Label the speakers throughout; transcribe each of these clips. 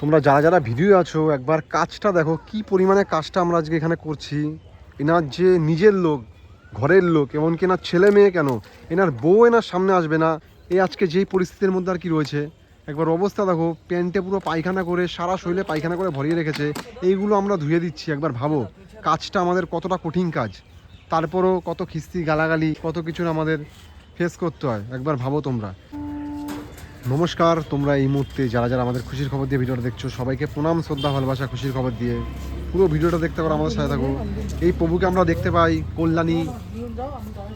Speaker 1: তোমরা যারা যারা ভিডিও আছো, একবার কাজটা দেখো, কি পরিমাণে কাজটা আমরা আজকে এখানে করছি। এনার যে নিজের লোক, ঘরের লোক, এমনকি এনার ছেলে মেয়ে কেন, এনার বউ এনার সামনে আসবে না এই আজকে যেই পরিস্থিতির মধ্যে আর কি রয়েছে। একবার অবস্থা দেখো, প্যান্টে পুরো পায়খানা করে, সারা শরীরে পায়খানা করে ভরিয়ে রেখেছে, এইগুলো আমরা ধুয়ে দিচ্ছি, একবার ভাবো, কাজটা আমাদের কতটা কঠিন কাজ। তারপরও কত খিস্তি গালাগালি, কত কিছুর আমাদের ফেস করতে হয়, একবার ভাবো তোমরা। নমস্কার, তোমরা এই মুহূর্তে যারা যারা আমাদের খুশির খবর দিয়ে ভিডিওটা দেখছ, সবাইকে প্রণাম, শ্রদ্ধা, ভালোবাসা, খুশির খবর দিয়ে। পুরো ভিডিওটা দেখতে পারো, আমাদের সাথে থাকো। এই প্রভুকে আমরা দেখতে পাই কল্যাণী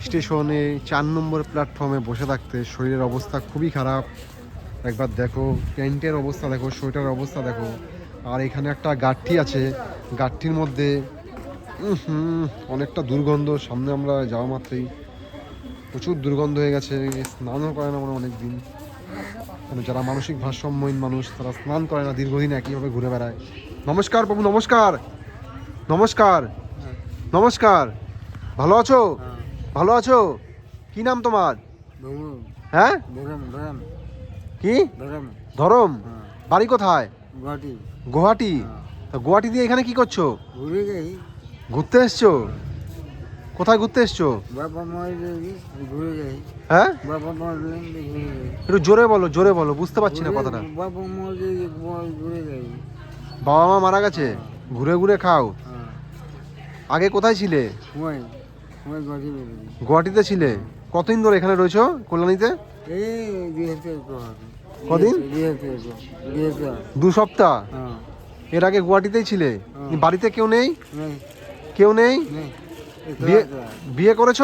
Speaker 1: স্টেশনে, চার নম্বর প্ল্যাটফর্মে বসে থাকতে। শরীরের অবস্থা খুবই খারাপ। একবার দেখো, প্যান্টের অবস্থা দেখো, সোয়েটারের অবস্থা দেখো। আর এখানে একটা গাঠি আছে। গাঠির মধ্যে অনেকটা দুর্গন্ধ। সামনে আমরা যাওয়া মাত্রই প্রচুর দুর্গন্ধ হয়ে গেছে। স্নানও করে না আমরা অনেক দিন কেন যারা মানসিক ভারসাম্যহীন মানুষ তারা স্নান করে না দীর্ঘদিন একইভাবে ঘুরে বেড়ায়। নমস্কার বাবু নমস্কার। নমস্কার। নমস্কার। ভালো আছো? ভালো আছো? কি নাম তোমার? হ্যাঁ? কি? ধরম।
Speaker 2: হ্যাঁ।
Speaker 1: বাড়ি কোথায়?
Speaker 2: গুয়াহাটি। হ্যাঁ।
Speaker 1: তা গুয়াহাটি দিয়ে এখানে কি করছ? ঘুরতে এসছো? কোথায় ঘুরতে এসছো?
Speaker 2: বাবা ঘুরে যাই
Speaker 1: হ্যাঁ?
Speaker 2: বাবা
Speaker 1: একটু জোরে বলো জোরে বলো বুঝতে পারছি না কথাটা।
Speaker 2: বাবা ঘুরে যাই
Speaker 1: বাবা মা মারা গেছে? ঘুরে ঘুরে খাও।
Speaker 2: হ্যাঁ।
Speaker 1: আগে কোথায় ছিলে? গুয়াহাটিতে ছিলে? কতদিন ধরে এখানে রয়েছো কল্যাণীতে? কদিন? দু সপ্তাহ?
Speaker 2: হ্যাঁ।
Speaker 1: এর আগে গুয়াহাটিতেই ছিলে?
Speaker 2: হ্যাঁ।
Speaker 1: বাড়িতে কেউ নেই? কেউ নেই। বিয়ে বিয়ে করেছ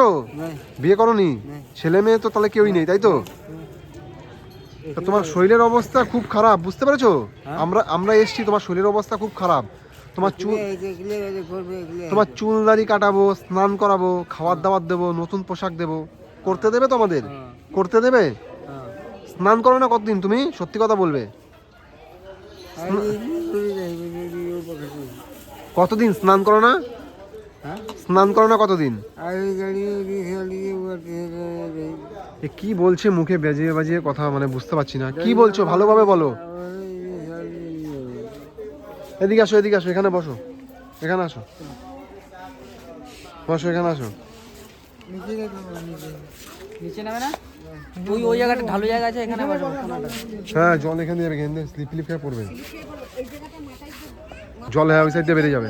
Speaker 1: বিয়ে করনি ছেলে মেয়ে তো তাহলে কেউই নেই তাই তো তোমার শরীরের অবস্থা খুব খারাপ বুঝতে পেরেছ
Speaker 2: হ্যাঁ।
Speaker 1: আমরা আমরা এসছি তোমার শরীরের অবস্থা খুব খারাপ তোমার চুল তোমার চুল দাড়ি কাটাবো স্নান করাবো খাবার দাবার দেবো নতুন পোশাক দেবো করতে দেবে তো আমাদের
Speaker 2: হ্যাঁ
Speaker 1: করতে দেবে
Speaker 2: হ্যাঁ
Speaker 1: স্নান করো না কতদিন তুমি সত্যি কথা বলবে কতদিন স্নান করো না
Speaker 2: হ্যাঁ
Speaker 1: স্নান করো না কতদিন? কি বলছে মুখে বেজিয়ে বাজিয়ে কথা মানে বুঝতে পারছি না। কি বলছো? ভালোভাবে বলো। এদিকে আসো এদিকে আসো এখানে বসো। এখানে আসো। বসো এখানে আসো।
Speaker 3: নিচে নামে না? ওই ওই জায়গাটা ঢালু জায়গা আছে এখানে বসো। কোনাটা।
Speaker 1: হ্যাঁ জল এখানে যাবে এখানে স্লিপ খেয়ে পড়বে। জল হ্যাঁ ওই সাইড দিয়ে বেরিয়ে যাবে।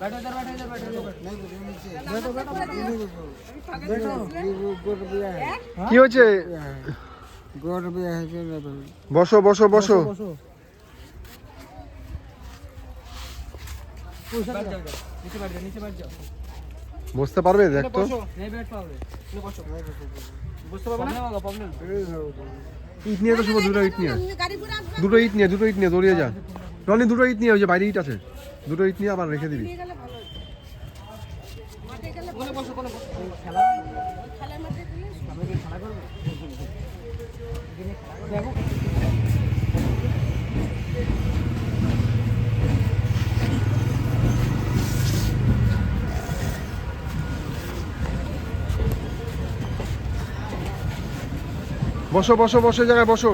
Speaker 3: बैठो इधर बैठो इधर बैठो इधर।
Speaker 1: কি হয়েছে
Speaker 2: गोट भी है चलो
Speaker 1: বসো বসো বসো
Speaker 3: बैठ जाओ इधर। नीचे बैठ जाओ नीचे बैठ जाओ
Speaker 1: বসতে পারবে দেখ তো
Speaker 3: नहीं बैठ पाओगे चलो बसो বুঝতে পারবে না?
Speaker 1: ইট নিয়ে তো শুভ দুটো ইট নিয়ে। দুটো ইট নিয়ে দুটো ইট নিয়ে দৌড়িয়ে যা। রনি দুটো ইট নিয়ে ওই যে বাইরে ইট আছে। দুটো ইট নিয়ে আবার রেখে দিবি।
Speaker 3: খেলা?
Speaker 1: বসো বসো বসো জায়গায় বসো।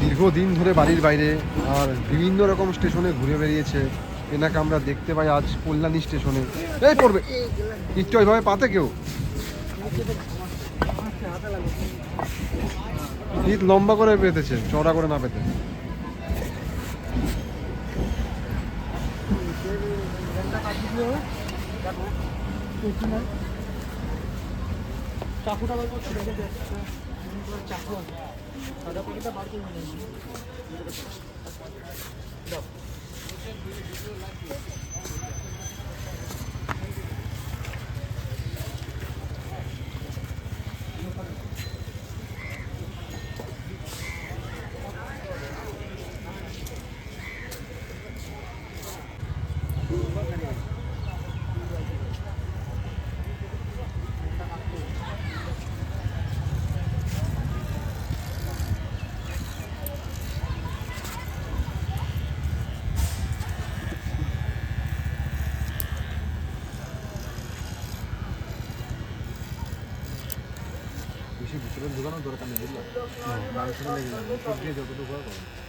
Speaker 1: দীর্ঘদিন ধরে বাড়ির বাইরে আর বিভিন্ন রকম স্টেশনে ঘুরে বেরিয়েছে এনাকে আমরা দেখতে পাই আজ কল্যাণী স্টেশনে। এই পড়বে। একটু ওইভাবে পাতে কেউ? শীত লম্বা করে পেতেছে চড়া করে না পেতে।
Speaker 3: চাকুটা বার করছি দেখে দে চাকু আছে সাদা পকেটটা বার ঢুকানোর দরকার নেই বুঝলা বাড়ির সাথে লেগে যাবে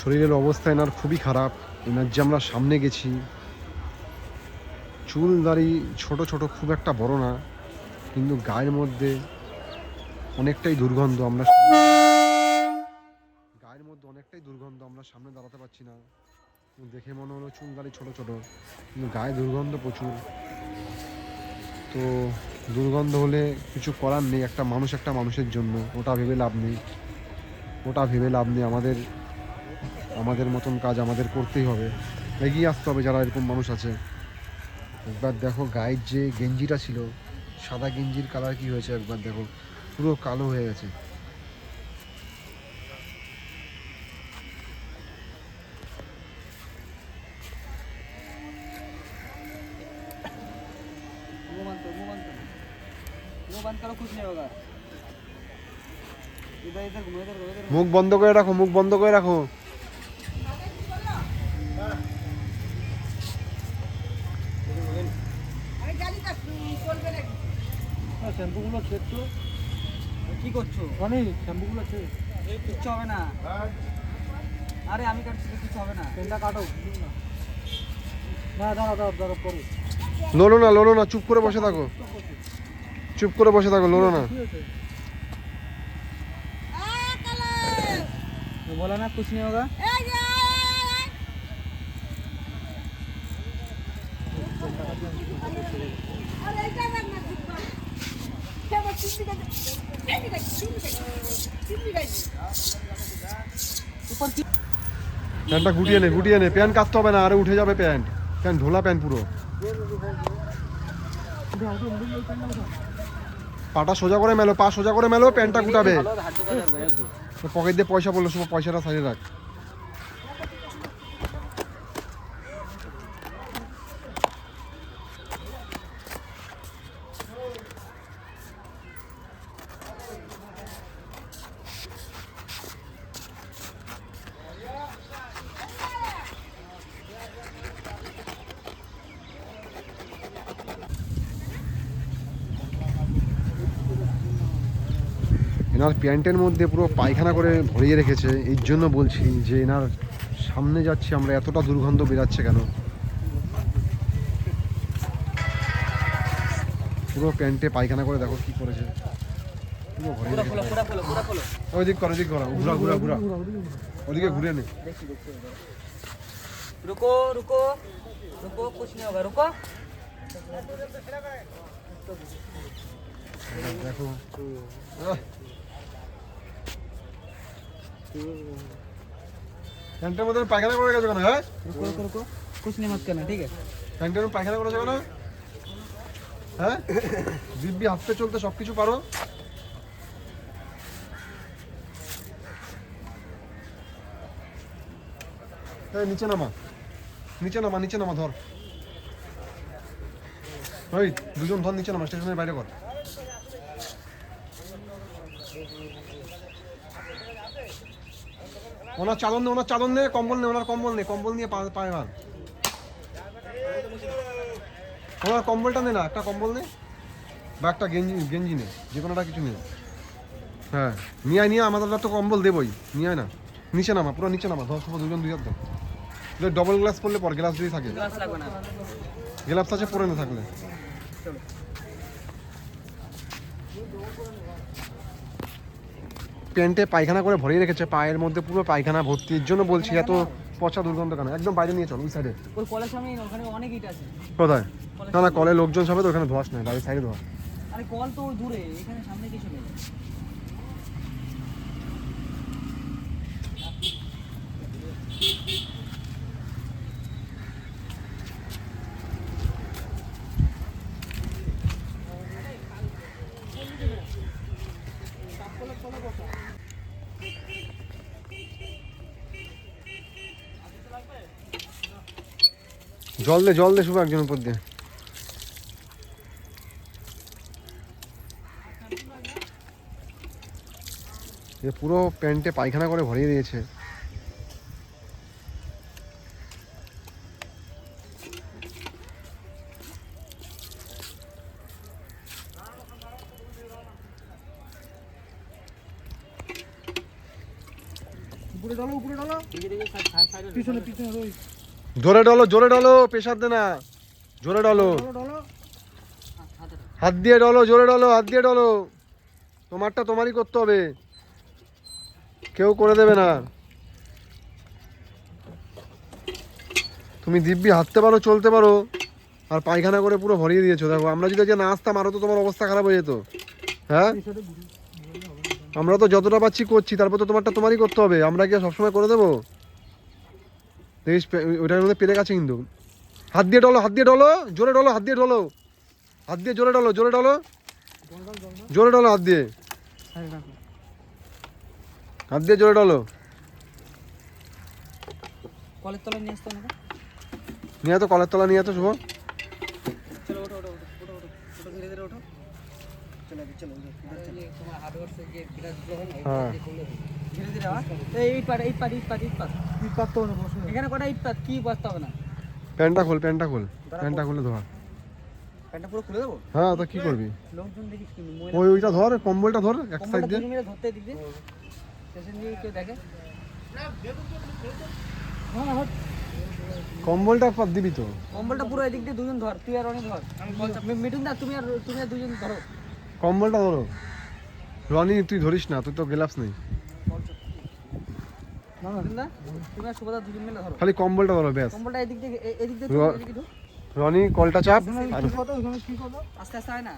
Speaker 1: শরীরের অবস্থা এনার খুবই খারাপ। এনার যে আমরা সামনে গেছি, চুল দাড়ি ছোট ছোট খুব একটা বড় না, কিন্তু গায়ের মধ্যে অনেকটাই দুর্গন্ধ আমরা গায়ের মধ্যে অনেকটাই দুর্গন্ধ আমরা সামনে দাঁড়াতে পারছি না। দেখে মনে হলো চুল দাড়ি ছোট ছোট, কিন্তু গায়ে দুর্গন্ধ প্রচুর। তো দুর্গন্ধ হলে কিছু করার নেই, একটা মানুষ একটা মানুষের জন্য, ওটা ভেবে লাভ নেই। ওটা ভেবে লাভ নেই, আমাদের আমাদের মতন কাজ আমাদের করতেই হবে। এগিয়ে আসতে হবে যারা এরকম মানুষ আছে। একবার দেখো গায়ের যে গেঞ্জিটা ছিল, সাদা গেঞ্জির কালার কি হয়েছে একবার দেখো। পুরো কালো হয়ে গেছে। মুখ বন্ধ করে রাখো, মুখ বন্ধ করে রাখো।
Speaker 3: চলবে
Speaker 2: শ্যাম্পুগুলো করছ?
Speaker 3: শ্যাম্পুগুলো খেয়ে
Speaker 2: কিচ্ছু হবে না। আরে আমি কিছু হবে না।
Speaker 3: কাটো। না
Speaker 1: করো না না চুপ করে বসে থাকো। চুপ করে বসে থাকো লোলো না।
Speaker 2: বলে না কুচনি নেই হোগা
Speaker 1: প্যান্টটা গুটিয়ে নে গুটিয়ে নে। প্যান্ট কাটতে হবে না আরে উঠে যাবে প্যান্ট। প্যান্ট ঢোলা প্যান্ট পুরো। পাটা সোজা করে মেলো পা সোজা করে মেলো প্যান্টটা গুটাবে। পকেট দিয়ে পয়সা বলল সব পয়সাটা সাজিয়ে রাখ। এনার প্যান্টের মধ্যে পুরো পায়খানা করে ভরিয়ে রেখেছে। এর জন্য বলছি যে এনার সামনে যাচ্ছি আমরা এতটা দুর্গন্ধ বেরাচ্ছে কেন? পুরো প্যান্টে পায়খানা করে দেখো কি করেছে। ওইদিক করো ওইদিক করো ঘুরা ঘুরা ঘুরা। ওদিকে ঘুরে নে।
Speaker 2: রুকো রুকো রুকো কুছ হোগা রুকো।
Speaker 1: দেখো। আহ। প্যান্টের মধ্যে পায়খানা করে গেছে কেন হ্যাঁ
Speaker 2: रुको रुको रुको कुछ नहीं मत करना ठीक है
Speaker 1: প্যান্টের মধ্যে পায়খানা করেছে কেন হ্যাঁ দিব্যি হাঁটতে চলতে সব কিছু পারো এই নিচে নামা নিচে নামা নিচে নামা ধর ওই দুজন ধর নিচে নামা স্টেশনের বাইরে কর ওনার চাদর নেই ওনার চাদর নেই কম্বল নেই ওনার কম্বল নেই কম্বল নিয়ে পায় না ওনার কম্বলটা নেই না একটা কম্বল নেই বা একটা গেঞ্জি গেঞ্জি নেই যে কোনোটা কিছু নেই হ্যাঁ নিয়ে নিয়ে আমাদের তো কম্বল দেবই নিয়ে না। নিচে নামা পুরো নিচে নামা ধর সবাই দুজন দুই হাত দাও ডবল গ্লাস পড়লে পর গ্লাস দিয়ে থাকে। গ্লাস আছে পরে না থাকলে। প্যান্টে পায়খানা করে ভরিয়ে রেখেছে পায়ের মধ্যে পুরো পায়খানা ভর্তির এর জন্য বলছি এত পচা দুর্গন্ধ কেন? একদম বাইরে নিয়ে চল ওই সাইডে
Speaker 2: ওই কলের সামনে ওখানে অনেক ইট আছে।
Speaker 1: কোথায়? না না কলে লোকজন সবে তো ওখানে ধোয়াস নাই বাইরে সাইডে ধোয়া
Speaker 2: আরে কল তো দূরে এখানে সামনে কিছু নেই।
Speaker 1: জল দে জল দে শুভ একজন উপর দিয়ে। এ পুরো প্যান্টে পায়খানা করে ভরিয়ে দিয়েছে।
Speaker 3: উপরে ডালো উপরে ডালো পিছনে পিছনে রই
Speaker 1: জোরে ডলো জোরে ডলো প্রেশার দে না। জোরে ডলো। হাত দিয়ে ডলো জোরে ডলো হাত দিয়ে ডলো। তোমারটা তোমারই করতে হবে। কেউ করে দেবে না। তুমি দিব্যি হাঁটতে পারো চলতে পারো। আর পায়খানা করে পুরো ভরিয়ে দিয়েছ। দেখো আমরা যদি আজকে না আসতাম আরও তো তোমার অবস্থা খারাপ হয়ে যেত। হ্যাঁ? আমরা তো যতটা পাচ্ছি করছি তারপর তো তোমারটা তোমারই করতে হবে। আমরা কি সবসময় করে দেবো? দেখিস ওইটার মধ্যে পেরে গেছে কিন্তু। হাত দিয়ে ডলো হাত দিয়ে ডলো জোরে ডলো হাত দিয়ে ডলো। হাত দিয়ে জোরে ডলো জোরে ডলো। জোরে ডলো হাত দিয়ে। হাত দিয়ে জোরে ডলো।
Speaker 2: কলের নিয়ে আসতে
Speaker 1: নিয়ে তো কলের তলা নিয়ে তো শুভ।
Speaker 2: চলো ওঠো ওঠো ওঠো ওঠো ওঠো ওঠো ধীরে ধীরে ওঠো। চলো চলো তোমার হার্ড ওয়ার্কসের যে বিরাটগুলো না
Speaker 1: হ্যাঁ।
Speaker 2: ধীরে ধীরে এই ইট পাট ইট পাট ইট পাট ইট পাট
Speaker 3: তুই পারতো না বসে
Speaker 2: এখানে কটা ইট কি বসতে হবে না?
Speaker 1: প্যান্টটা খোল প্যান্টটা খোল। প্যান্টটা খুলে ধর।
Speaker 2: প্যান্টটা পুরো খুলে দেবো?
Speaker 1: হ্যাঁ তো কি করবি?
Speaker 2: লোকজন দেখিস
Speaker 1: ওই ওইটা ধর কম্বলটা ধর এক সাইড
Speaker 2: কম্বলটা
Speaker 1: দিয়ে
Speaker 2: ধরতে কেউ দেখে।
Speaker 1: কম্বলটা দিবি তো।
Speaker 2: কম্বলটা পুরো এদিক দিয়ে দুজন ধর তুই আর অনেক ধর। মি- মিঠুন দা তুমি আর তুমি আর দুজন ধরো।
Speaker 1: কম্বলটা ধরো। রনি তুই ধরিস না তুই তো গ্লাভস নেই
Speaker 3: না না
Speaker 2: মিঠুন দা তুমি আর সুভদা দুজন মিলে ধরো
Speaker 1: খালি কম্বলটা ধরো ব্যাস।
Speaker 2: কম্বলটা এদিক এদিক।
Speaker 1: রনি কলটা চাপ। আর
Speaker 3: কি কথা ওখানে কি কথা
Speaker 2: আস্তে আস্তে আয় না।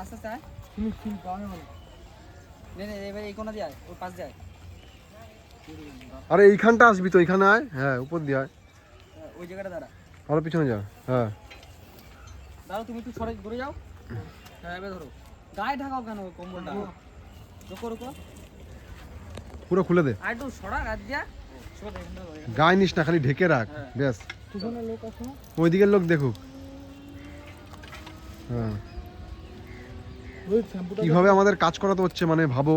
Speaker 2: আস্তে আস্তে আয়।
Speaker 3: স্লিপ স্লিপ পাওয়া না
Speaker 2: নে নে এবার এই কোনা দিয়ে আয় ওর পাশ দিয়ে আয়।
Speaker 1: আরে এইখানটা আসবি তো এইখানে আয়। হ্যাঁ উপর দিয়ে আয়।
Speaker 2: ওই জায়গাটা দাঁড়া।
Speaker 1: আরও পিছনে যা হ্যাঁ।
Speaker 2: দাঁড়াও তুমি একটু সরে ঘুরে যাও। হ্যাঁ এবার ধরো। গায়ে ঢাকাও কেন কম্বলটা? রুকো রুকো।
Speaker 1: পুরো খুলে দে।
Speaker 2: আর একটু সরা রাত দিয়া সরে এখান থেকে ধরে।
Speaker 1: গায়ে নিস না খালি ঢেকে রাখ। ব্যাস। ওই দিকের লোক দেখুক। হ্যাঁ। কীভাবে আমাদের কাজ করাতে হচ্ছে মানে ভাবো।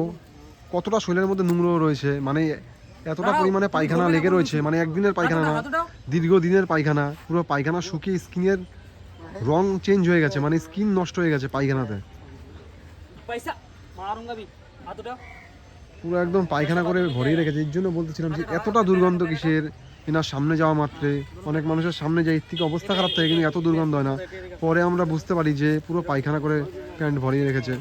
Speaker 1: কতটা শরীরের মধ্যে নোংরা রয়েছে মানে এতটা পরিমাণে পায়খানা লেগে রয়েছে মানে একদিনের পায়খানা
Speaker 2: হাত
Speaker 1: না দীর্ঘদিনের পায়খানা পুরো পায়খানা শুকিয়ে স্কিনের রং চেঞ্জ হয়ে গেছে মানে স্কিন নষ্ট হয়ে গেছে পায়খানাতে।
Speaker 2: পয়সা মারুঙ্গা
Speaker 1: পুরো একদম পায়খানা করে ভরিয়ে রেখেছে। এর জন্য বলতেছিলাম যে এতটা দুর্গন্ধ কিসের? এনার সামনে যাওয়া মাত্রে। অনেক মানুষের সামনে যায় এর থেকে অবস্থা খারাপ থাকে কিন্তু এত দুর্গন্ধ হয় না। পরে আমরা বুঝতে পারি যে পুরো পায়খানা করে প্যান্ট ভরিয়ে রেখেছে।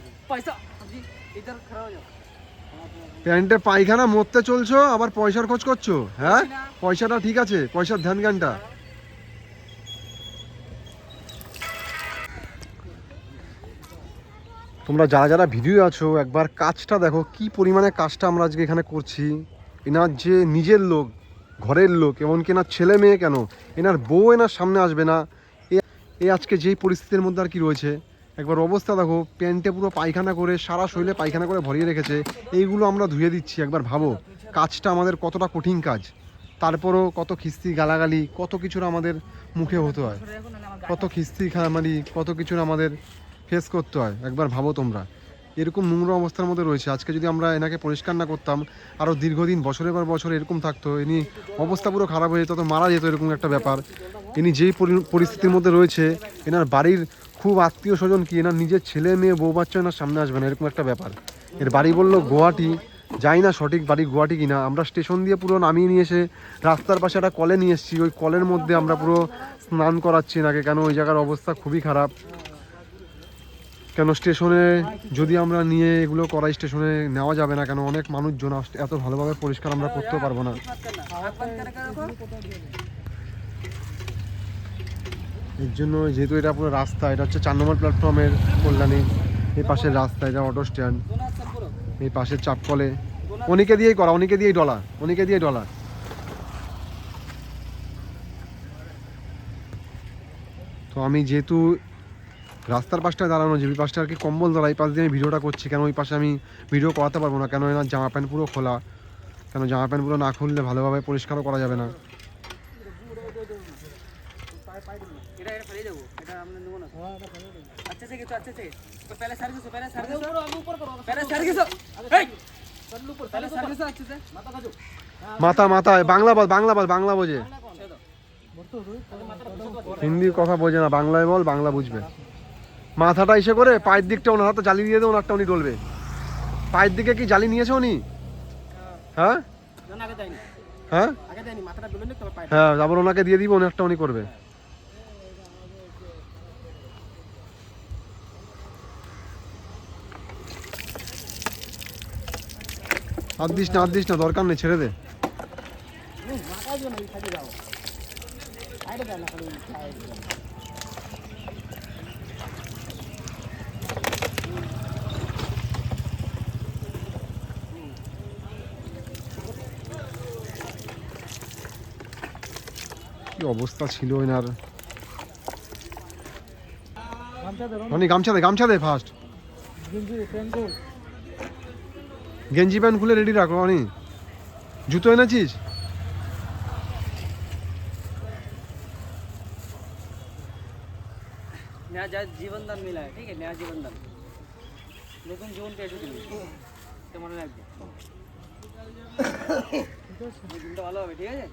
Speaker 1: প্যান্টে পায়খানা মরতে চলছো আবার পয়সার খোঁজ করছ হ্যাঁ? পয়সাটা ঠিক আছে পয়সার ধ্যান জ্ঞানটা তোমরা যারা যারা ভিডিও আছো, একবার কাজটা দেখো, কি পরিমাণে কাজটা আমরা আজকে এখানে করছি। এনার যে নিজের লোক, ঘরের লোক, এমনকি এনার ছেলে মেয়ে কেন, এনার বউ এনার সামনে আসবে না। এ- আজকে যেই পরিস্থিতির মধ্যে আর কি রয়েছে, একবার অবস্থা দেখো, প্যান্টে পুরো পায়খানা করে, সারা শরীরে পায়খানা করে ভরিয়ে রেখেছে, এইগুলো আমরা ধুয়ে দিচ্ছি, একবার ভাবো, কাজটা আমাদের কতটা কঠিন কাজ। তারপরও কত খিস্তি গালাগালি, কত কিছুর আমাদের মুখে হতে হয়, কত খিস্তি খামারি, কত কিছুর আমাদের ফেস করতে হয়, একবার ভাবো তোমরা। এরকম নোংরা অবস্থার মধ্যে রয়েছে। আজকে যদি আমরা এনাকে পরিষ্কার না করতাম আরও দীর্ঘদিন, বছরের পর বছর এরকম থাকতো। ইনি অবস্থা পুরো খারাপ হয়ে যেত মারা যেত এরকম একটা ব্যাপার। ইনি যেই পরি- পরিস্থিতির মধ্যে রয়েছে, এনার বাড়ির খুব আত্মীয় স্বজন কি, এনার নিজের ছেলে, মেয়ে, বউ, বাচ্চা এনার সামনে আসবে না, এরকম একটা ব্যাপার। এর বাড়ি বলল গুয়াহাটি। যাই না সঠিক বাড়ি গুয়াহাটি কিনা, আমরা স্টেশন দিয়ে পুরো নামিয়ে নিয়ে এসে রাস্তার পাশে একটা কলে নিয়ে এসেছি। ওই কলের মধ্যে আমরা পুরো স্নান করাচ্ছি নাকি কেন ওই জায়গার অবস্থা খুবই খারাপ। কেন স্টেশনে? যদি আমরা নিয়ে এগুলো করাই স্টেশনে নেওয়া যাবে না কেন? অনেক মানুষজন এত ভালোভাবে পরিষ্কার আমরা করতেও পারব না। এর জন্য যেহেতু এটা পুরো রাস্তা, এটা হচ্ছে চার নম্বর প্ল্যাটফর্মের কল্যাণী। এই পাশের রাস্তা, এটা অটো স্ট্যান্ড এই পাশের চাপকলে। অনেকে দিয়েই করা, অনেকে দিয়েই ডলা অনেকে দিয়ে ডলা তো আমি যেহেতু রাস্তার পাশটা দাঁড়ানো, যে পাশটা আর কি কম্বল দ্বারা এই পাশ দিয়ে আমি ভিডিওটা করছি। কেন ওই পাশে আমি ভিডিও করাতে পারব না? কেন এনার জামা প্যান্ট পুরো খোলা? কেন জামা প্যান্ট পুরো না খুললে ভালোভাবে পরিষ্কারও করা যাবে না? মাথা মাথায় বাংলা বল বাংলা বল, বাংলা বোঝে। হিন্দি কথা বোঝে না, বাংলায় বল, বাংলা বুঝবে। মাথাটা এসে করে পায়ের দিকটা ওনার হাতে জালি দিয়ে দেয় ওনারটা উনি ডলবে। পায়ের দিকে কি জালি নিয়েছে উনি? হ্যাঁ?
Speaker 2: না না
Speaker 1: হ্যাঁ? হ্যাঁ তারপর ওনাকে দিয়ে দিব ওনারটা উনি করবে। হাত দিস না হাত দিস না দরকার নেই ছেড়ে দে।
Speaker 3: মাথা
Speaker 1: কি অবস্থা ছিল এনার? রনি গামছা দে গামছা দে ফার্স্ট গেঞ্জি প্যান্ট খুলে রেডি রাখো রনি জুতো এনেছিস?
Speaker 2: জীবন দান মিলায় ঠিক আছে? নয়া জীবন দান নতুন জীবন পেয়েছে তোমার লাগবে ভালো হবে ঠিক আছে?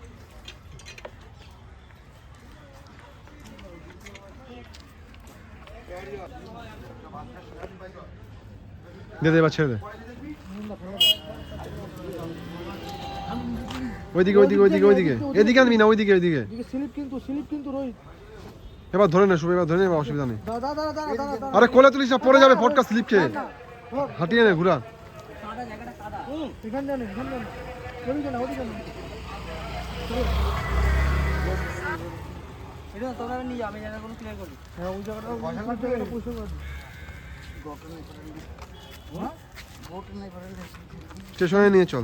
Speaker 1: দে দে এবার ছেড়ে দে। ওইদিকে ওইদিকে ওইদিকে ওইদিকে। এদিকে আনবি না, ওইদিকে ওইদিকে।
Speaker 3: স্লিপ কিন্তু স্লিপ কিন্তু রোহিত
Speaker 1: এবার ধরে নে, শুভ, এবার ধরে নে অসুবিধা নেই। আরে কোলে তুলিস না, পড়ে যাবে ফটকা স্লিপ খেয়ে। হাঁটিয়ে নে, ঘুরা।
Speaker 3: এখানে জানে এখানে জানে ওদিকে না, ওদিকে
Speaker 2: এটা তোমরা নিয়ে আমি জায়গাগুলো ক্লিয়ার করি
Speaker 3: হ্যাঁ ওই জায়গাটা ওই জায়গাটা পুষে পারবি
Speaker 1: স্টেশনে নিয়ে চল।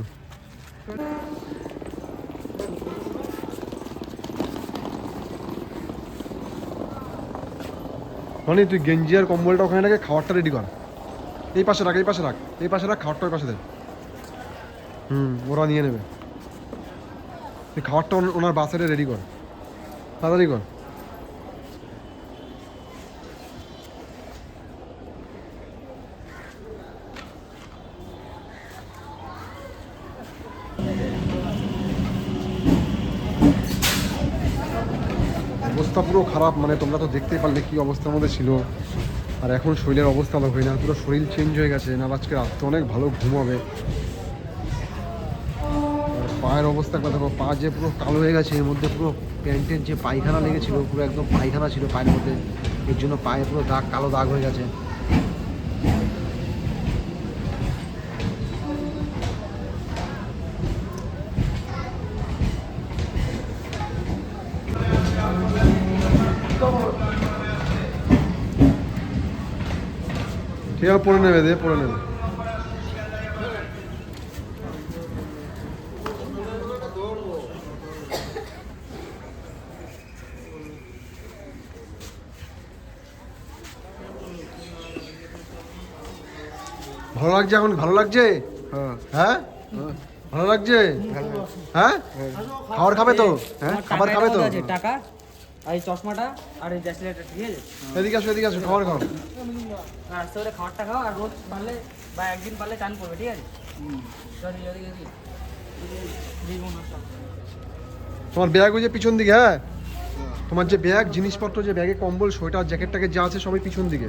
Speaker 1: মানে তুই গেঞ্জি আর কম্বলটা ওখানে রাখে খাবারটা রেডি কর। এই পাশে রাখ এই পাশে রাখ। এই পাশে রাখ খাবারটা ওই পাশে দে। হুম ওরা নিয়ে নেবে। তুই খাবারটা ওন- ওনার বাসেরে রেডি কর। তাড়াতাড়ি কর। অবস্থা পুরো খারাপ মানে তোমরা তো দেখতেই পারলে কি অবস্থার মধ্যে ছিল। আর এখন শরীরের অবস্থা ভালো হয় না, পুরো শরীর চেঞ্জ হয়ে গেছে। না, আজকে রাত্রে অনেক ভালো ঘুমাবে। পায়ের অবস্থা একটা দেখো, পা যে পুরো কালো হয়ে গেছে, এর মধ্যে পুরো প্যান্টের যে পায়খানা লেগেছিল, পুরো একদম পায়খানা ছিল পায়ের মধ্যে। এর জন্য পায়ে পুরো দাগ, কালো দাগ হয়ে গেছে। ঠিক আছে পরে নেবে দে পরে নেবে। ভালো লাগছে এখন? ভালো লাগছে? হ্যাঁ? ভালো লাগছে? হ্যাঁ? খাবার খাবে তো? হ্যাঁ? খাবার খাবে তো?
Speaker 2: টাকা আর এই চশমাটা আর এই ব্যাসলেটটা ঠিক আছে
Speaker 1: এদিকে আসো এদিকে আসো খাবার খাও।
Speaker 2: আর আস্তে করে খাবারটা খাও আর রোজ পারলে বা একদিন পারলে চান করবে ঠিক আছে?
Speaker 1: তোমার ব্যাগ ওই যে পিছন দিকে হ্যাঁ? তোমার যে ব্যাগ জিনিসপত্র যে ব্যাগে কম্বল সোয়েটার জ্যাকেটটাকে যা আছে সবই পিছন দিকে।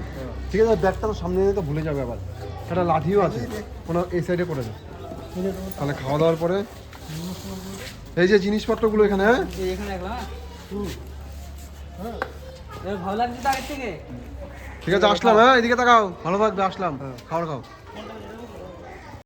Speaker 1: ঠিক আছে ব্যাগটা তো সামনে তো ভুলে যাবে আবার। একটা লাঠিও আছে কোনো এই সাইডে করে দাও তাহলে খাওয়া দাওয়ার পরে এই যে জিনিসপত্রগুলো এখানে হ্যাঁ?
Speaker 2: এখানে হ্যাঁ? ভালো লাগছে তো আগের থেকে?
Speaker 1: ঠিক আছে আসলাম হ্যাঁ এদিকে তাকাও ভালো থাকবে আসলাম খাওয়ার খাও।